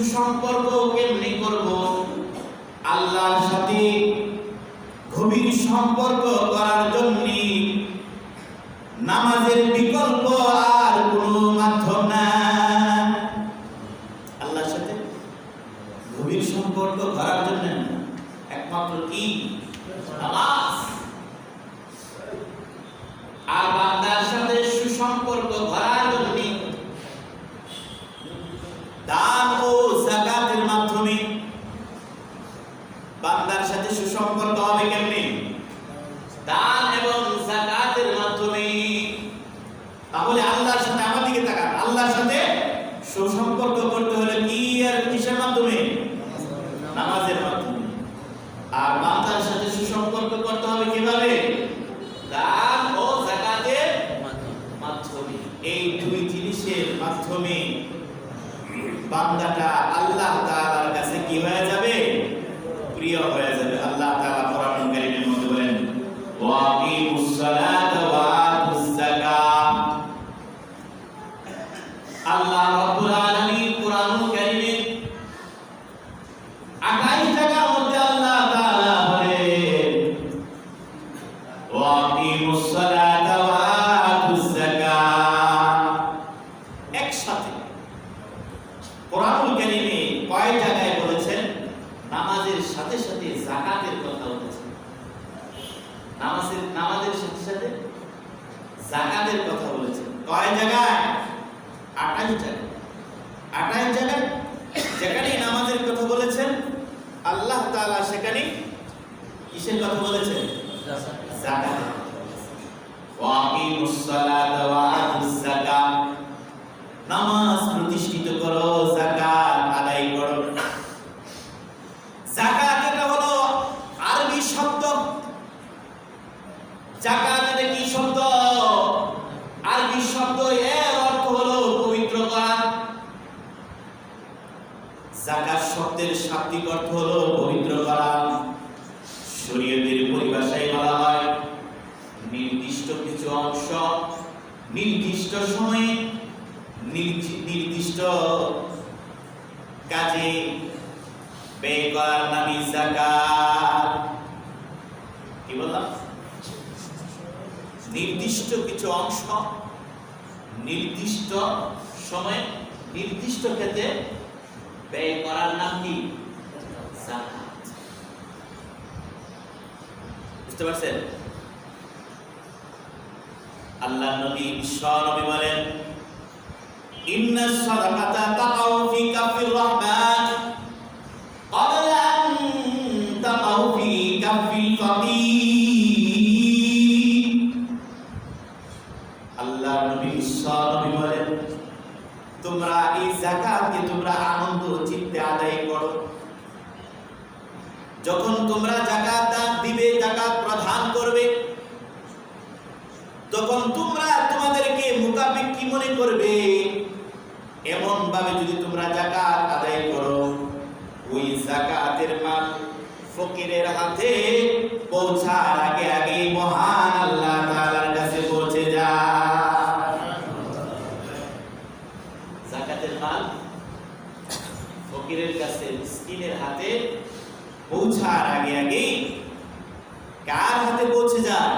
সুসম্পর্ক কেমনি করব? আল্লাহর সাথে গভীর সম্পর্ক করার জন্য নামাজের বিকল্প আর কোনো মাধ্যম না আল্লাহর সাথে গভীর সম্পর্ক করার জন্য একমাত্র কি নামাজ আর বান্দার সাথে সুসম্পর্ক করার জন্য দান ও যাকাতের মাধ্যমে বান্দার সাথে সুসম্পর্ক হবে কেমনি? দান এবং যাকাতের মাধ্যমে তাহলে আল্লাহর সাথে আমার দিকে তাকান আল্লাহর সাথে সুসম্পর্ক করতে হলে কি আর কিসের মাধ্যমে নামাজের মাধ্যমে আর বান্দার সাথে সুসম্পর্ক করতে হবে কীভাবে দান ও যাকাতের মাধ্যমে এই দুই জিনিসের মাধ্যমে বান্দাটা আল্লাহ তাআলার কাছে কি হয়ে যাবে প্রিয় হয়ে যাবে আল্লাহ তাআলা কোরআন কারীমের মধ্যে বলেন ওয়া আকিমুস সালাতা ওয়া আতুস যাকাত আল্লাহ রাব্বুল আলামিন কোরআনুল কারীমে 28 টাকার মধ্যে আল্লাহ তাআলা বলেন ওয়া আকিমুস সালাতা ওয়া আতুস যাকাত একসাথে কোরআনুল কারীমে কয় জায়গায় বলেছেন নামাজের সাথে সাথে যাকাতের কথা বলেছেন নামাজের নামাজের সাথে সাথে যাকাতের কথা বলেছেন কয় জায়গায় আঠাশ জায়গায় আঠাশ জায়গায়? যেখানেই নামাজের কথা বলেছেন, আল্লাহ তাআলা সেখানে কিসের কথা বলেছেন? যাকাত। ওয়া আকিমুস ওয়া আতুস যাকাত। নামাজ প্রতিষ্ঠিত করো, যাকাত আদায় করো যাকাত এটা হলো আরবি শব্দ যাকাত এটা কি শব্দ আরবি শব্দ এর অর্থ হলো পবিত্র করা যাকাত শব্দের শাব্দিক অর্থ হলো পবিত্র করা শরীয়তের পরিভাষায় বলা হয়, নির্দিষ্ট কিছু অংশ নির্দিষ্ট সময়ে নির্দিষ্ট কাজে ব্যয় করার নামই কি বললাম? নির্দিষ্ট কিছু অংশ নির্দিষ্ট সময়ে নির্দিষ্ট ক্ষেত্রে ব্যয় করার নাম কি? যাকাত। বুঝতে পারছেন আল্লাহ নবী বিশ্ব নবী বলেন إن الصدقة تقع في كف الرحمن قبل أن تقع في كف الفقير আল্লাহ নবী বিশ্ব নবী বলেন তোমরা এই যাকাতকে তোমরা আনন্দ চিত্তে আদায় করো যখন তোমরা যাকাত দান দিবে যাকাত প্রদান করবে তখন তোমরা তোমাদেরকে মুকাবিক কি মনে করবে? এমন ভাবে যদি তোমরা জাকাত আদায় করো, ওই যাকাতের মাল ফকিরের হাতে পৌঁছার আগে আগে মহান আল্লাহ তাআলার কাছে পৌঁছে যায় যাকাতের মাল ফকিরের কাছে হাতে পৌঁছার আগে আগে কার হাতে পৌঁছে যায়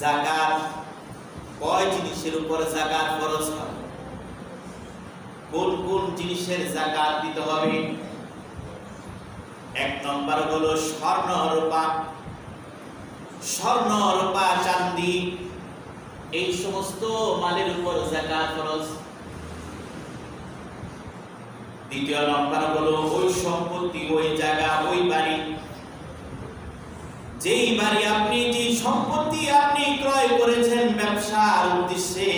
জাকাত, কয় জিনিসের উপর জাকাত খরচ হয়? কোন কোন জিনিসের জাকাত দিতে হবে? এক নম্বর হলো স্বর্ণ রূপা স্বর্ণ রূপা চাঁদি, এই সমস্ত মালের উপর জাকাত খরচ দ্বিতীয় নম্বর হলো ওই সম্পত্তি, ওই জায়গা, ওই বাড়ি। যেই বাড়ি আপনি যে সম্পত্তি আপনি ক্রয় করেছেন ব্যবসার উদ্দেশ্যে,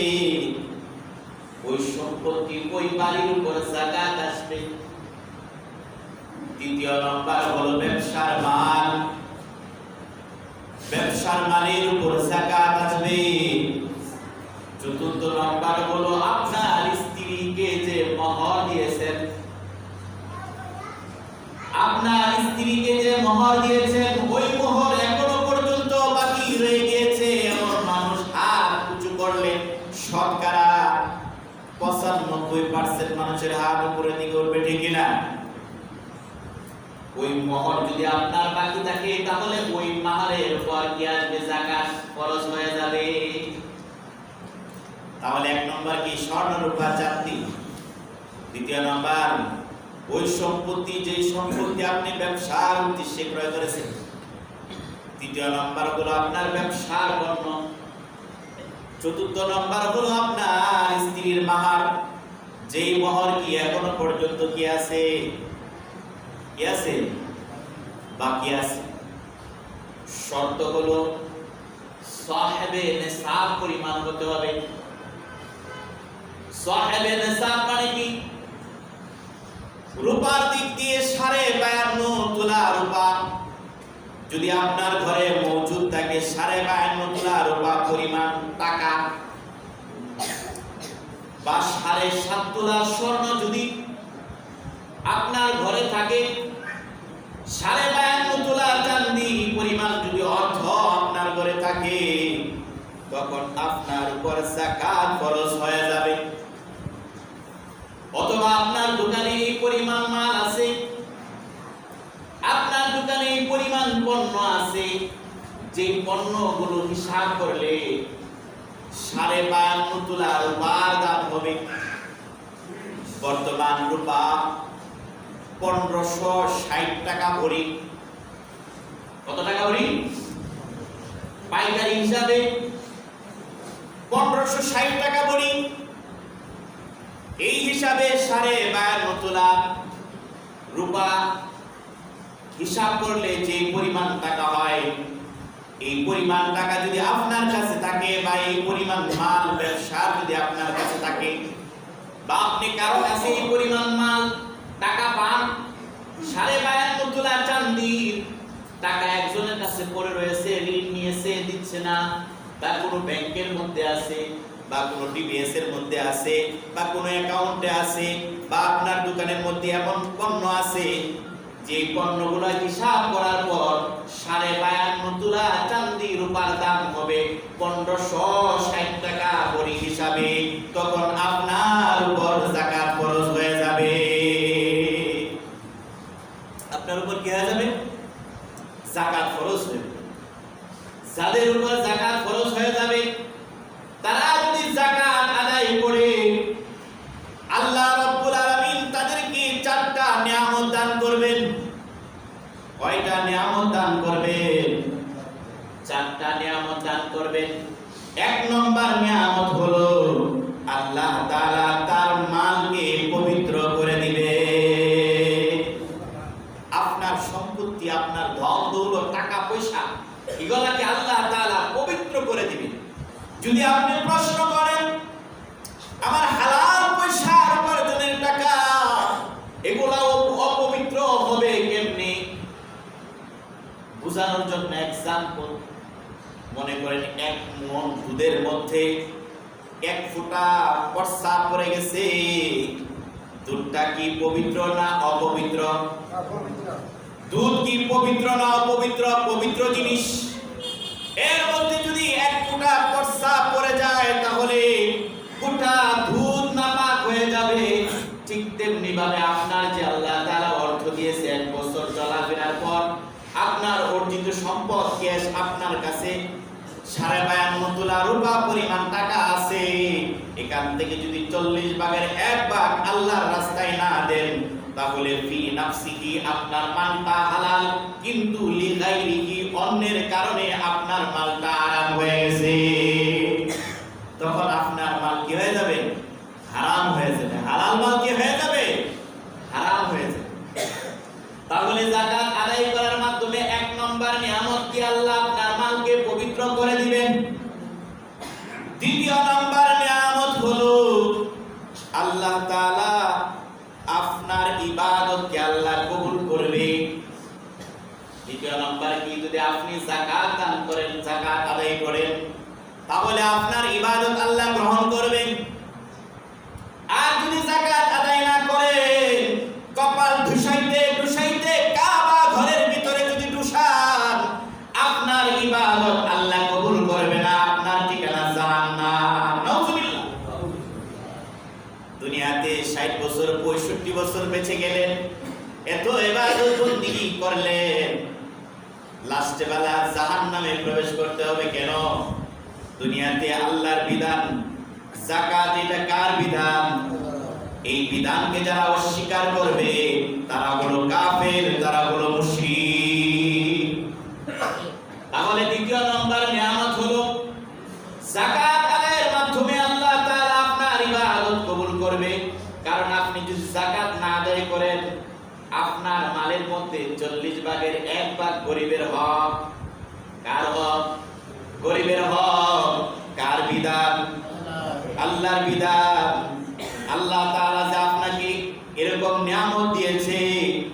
ওই সম্পত্তি ওই বাড়ির উপর জাকাত আসবে। তৃতীয় নম্বর হলো ব্যবসার মাল। ব্যবসার মালের উপর জাকাত আসবে। চতুর্থ নম্বর হলো আপনার স্ত্রীকে যে মহর দিয়েছেন। আপনার স্ত্রীকে যে মোহর দিয়েছেন মানুষের হাত উপরে দিকে উঠবে, ঠিক না ওই মোহর যদি আপনার বাকি থাকে, তাহলে ওই মাহারের উপর কি আসবে? জাকাত খরচ হয়ে যাবে। তাহলে এক নম্বর কি? স্বর্ণ রূপা চাকরি দ্বিতীয় নম্বর, ওই সম্পত্তি যে সম্পত্তি আপনি ব্যবসার উদ্দেশ্যে ক্রয় করেছেন। তৃতীয় নম্বর হলো আপনার ব্যবসার পণ্য চতুর্থ নম্বর হলো আপনার স্ত্রীর মাহার। যেই মহর কি এখনও পর্যন্ত কি আছে? কি আছে? বাকি আছে। শর্ত হলো সাহেবে পরিমাণ হতে হবে। সাহেবে মানে কি? রূপার দিক দিয়ে সাড়ে বায়ান্ন তোলা রূপা। যদি আপনার ঘরে মজুদ থাকে সাড়ে বায়ান্ন তোলা রূপা পরিমাণ টাকা বা সাড়ে সাত তোলা স্বর্ণ যদি আপনার ঘরে থাকে, সাড়ে বায়ান্ন তোলা চান্দি পরিমাণ যদি অর্থ আপনার ঘরে থাকে, তখন আপনার উপর জাকাত খরচ হয়ে যাবে। অথবা আপনার দোকানে এই পরিমাণ মাল আছে, আপনার দোকানে এই পরিমাণ পণ্য আছে যে পণ্যগুলো হিসাব করলে সাড়ে বায়ান্ন তোলা রূপার দাম হবে। বর্তমান রূপা পনেরোশো ষাট টাকা ভরি। কত টাকা ভরি? পাইকারি হিসাবে পনেরোশো ষাট টাকা ভরি। এই হিসাবে সাড়ে বায়ান্ন তোলা রূপা হিসাব করলে যে পরিমাণ টাকা হয় এই পরিমাণ টাকা যদি আপনার কাছে থাকে বা এই পরিমাণ মাল, ব্যবসা যদি আপনার কাছে থাকে, বা আপনি কারও কাছে এই পরিমাণ মাল, টাকা পান, সাড়ে বায়ান্ন তোলা চান্দির টাকা একজনের কাছে পড়ে রয়েছে, ঋণ নিয়েছে, দিচ্ছে না, বা কোনো ব্যাংকের মধ্যে আছে, বা কোনো ডিবিএস এর মধ্যে আছে, বা কোনো অ্যাকাউন্টে আছে, বা আপনার দোকানের মধ্যে এমন পণ্য আছে যে পণ্যগুলো হিসাব করার পর সাড়ে বায়ান্ন তোলা চান্দি রূপার দাম হবে পনেরোশো ষাট টাকা বড়ি হিসাবে। তখন আপনার উপর জাকাত খরচ হয়ে যাবে। আপনার উপর কি হয়ে যাবে? জাকাত খরচ হয়ে। যাদের উপর জাকাত খরচ হয়ে যাবে তারা যদি জাকাত আদায় করে আল্লাহ রাব্বুল আলামিন তাদেরকে চারটা নিয়ামত দান করবেন কয়টা নিয়ামত দান করবেন চারটা নিয়ামত দান করবেন এক নম্বর নিয়ামত হলো তাআলা তার মালকে পবিত্র করে দিবে। আপনার সম্পত্তি, আপনার ধন, দৌলত, টাকা, পয়সা, এগুলাকে আল্লাহ তাআলা পবিত্র করে দিবেন যদি আপনি প্রশ্ন করেন, আমার হালাল পয়সা উপার্জনের টাকা এগুলা অপবিত্র হবে কেমনি? বোঝানোর জন্য এক্সাম্পল মনে করেন, এক মন দুধের মধ্যে এক ফোঁটা বর্ষা পড়ে গেছে। দুধটা কি পবিত্র না অপবিত্র? দুধ কি পবিত্র না অপবিত্র? পবিত্র জিনিস। এর মধ্যে যদি এক ফোঁটা বর্ষা পড়ে যায়, তাহলে গোটা দুধ নামা হয়ে যাবে। ঠিক তেমনি ভাবে আপনার যে আল্লাহ তারা অর্থ দিয়েছে, এক বছর চলাফেরার পর আপনার অর্জিত সম্পদ, ক্যাশ আপনার কাছে সাড়ে বায়ান্ন তোলা রূপা পরিমাণ টাকা আছে। এখান থেকে যদি চল্লিশ ভাগের এক ভাগ আল্লাহর রাস্তায় না দেন, তাহলে ফি নাফসিহি আপনার মালটা হালাল, কিন্তু লিগাইরিহি অন্যের কারণে আপনার মালটা প্রবেশ করতে হবে কেন? দুনিয়াতে আল্লাহর বিধান। জাকাত এটা কার বিধান? এই বিধানকে যারা অস্বীকার করবে, তারা হলো কাফের তারা বিদার বিধান। আল্লাহ তাআলা যে আপনাকে এরকম নিয়ামত দিয়েছে,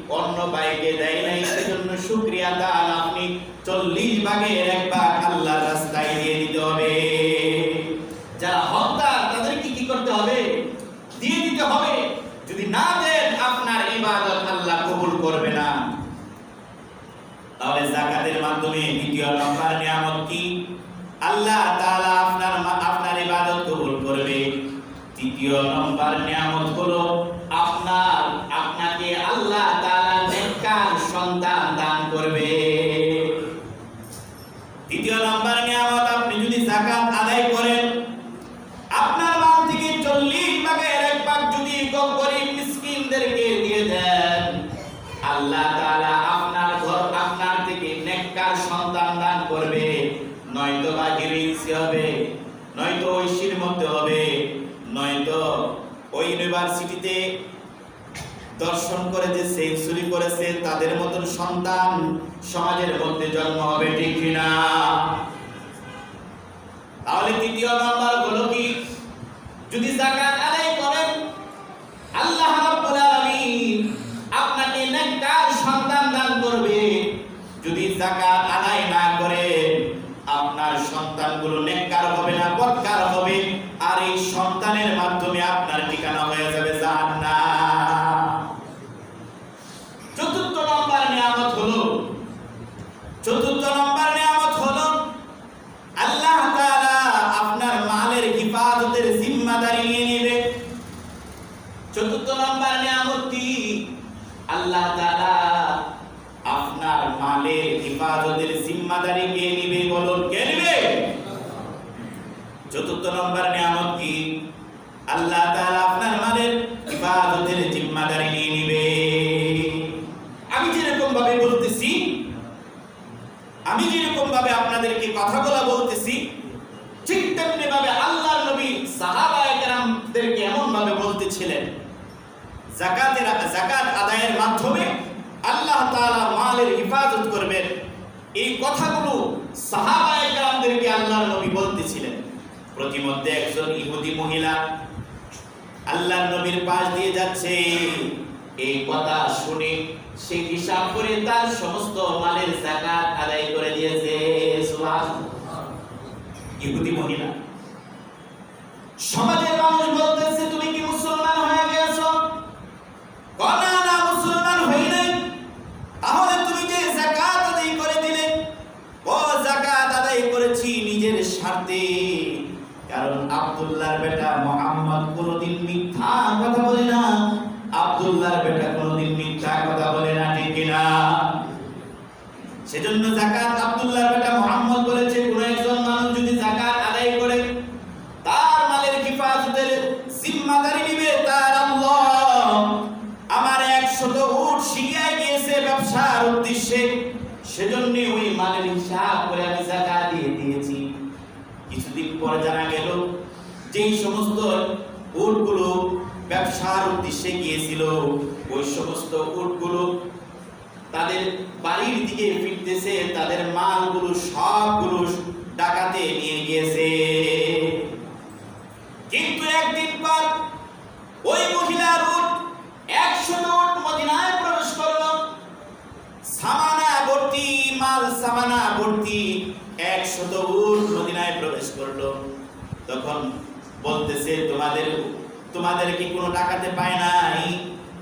অন্য বাইকে দেয় নাই, সেজন্য শুক্রিয়া তাআলা আপনি চল্লিশ ভাগে একবার দর্শন করে যে সেঞ্চুরি করেছে, তাদের মতন সন্তান সমাজের মধ্যে জন্ম হবে, ঠিক কিনা? তাহলে তৃতীয় হলো কি? যদি জাকাত আদায় করেন, আল্লাহ সাহাবা একরামদেরকে আল্লাহর নবী বলতেছিলেন, প্রতিমধ্যে একজন ইহুদি মহিলা আল্লাহর নবীর পাশ দিয়ে যাচ্ছে। এই কথা শুনে সে হিসাব করে তার সমস্ত মালের জাকাত আদায় করে দিয়েছে। ইহুদি মহিলা, সমাজের মানুষ গিয়েছিল ওই সমস্ত উটগুলো তাদের বাড়ির দিকে ফিরতেছে, তাদের মালগুলো সবগুলো ডাকাতে নিয়ে গিয়েছে। কিন্তু একদিন পর ওই মহিলার উট একশো উট মদিনায় প্রবেশ করল। সামানা ভর্তি, মাল সামানা ভর্তি একশত উট মদিনায় প্রবেশ করল। তখন বলতেছে, তোমাদের তোমাদের কি কোনো টাকাতে পায় নাই?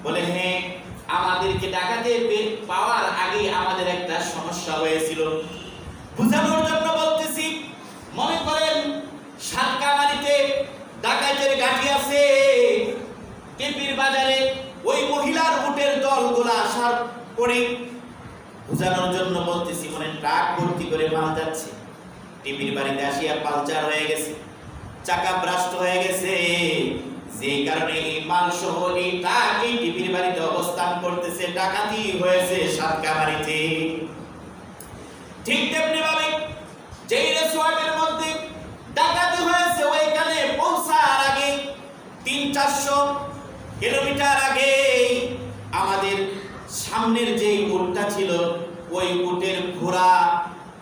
বলে হ্যাঁ আমাদেরকে টাকাতে পে- পাওয়ার আগে আমাদের একটা সমস্যা হয়েছিল। বুঝানোর জন্য বলতেছি, মনে করেন, সাতকামারিতে ডাকাতের গাঠি আছে। টেপির বাজারে ওই মহিলার উটের দলগুলো আসার পরে বোঝানোর জন্য বলতেছি, মনে ট্রাক ভর্তি করে মাল যাচ্ছে। টিপির বাড়িতে আসিয়া পালচার হয়ে গেছে চাকা ব্রাস্ট হয়ে গেছে। যে কারণে এই মাল সহ এই এই টিপির বাড়িতে অবস্থান করতেছে, ডাকাতি হয়েছে সাতকামারিতে ঠিক তেমনি ভাবে যেই রেসোর্টের মধ্যে ডাকাতি হয়েছে, ওইখানে পৌঁছার আগে তিন চারশো কিলোমিটার আগে আমাদের সামনের যে উটটা ছিল, ওই উটের ঘোড়া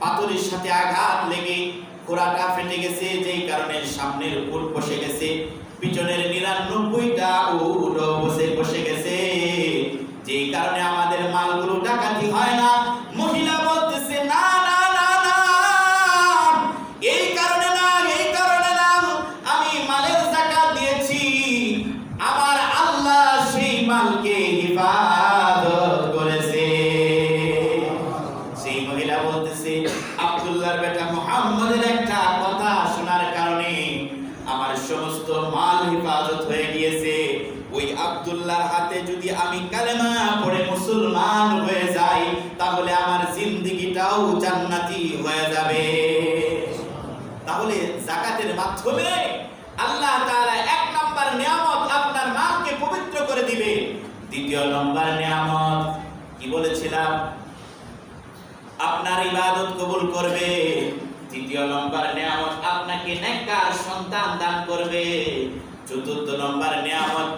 পাথরের সাথে আঘাত লেগে ঘোড়াটা ফেটে গেছে, যেই কারণে সামনের উট বসে গেছে। পিছনের নিরানব্বইটা উট বসে বসে গেছে। যে কারণে আমাদের মালগুলো ডাকাতি হয় না আব্দুল্লাহর হাতে যদি আমি কালেমা পড়ে মুসলমান হয়ে যাই, তাহলে আমার জিন্দিগিটাও জান্নাতি হয়ে যাবে। তাহলে জাকাতের মাধ্যমে আল্লাহ তাআলা এক নাম্বার নিয়ামত আপনার মালকে পবিত্র করে দিবে। দ্বিতীয় নম্বর নিয়ামত, কি বলেছিলাম? আপনার ইবাদত কবুল করবে। তৃতীয় নম্বর নিয়ামত, আপনাকে নেককার সন্তান দান করবে। চতুর্থ নম্বর নিয়ামত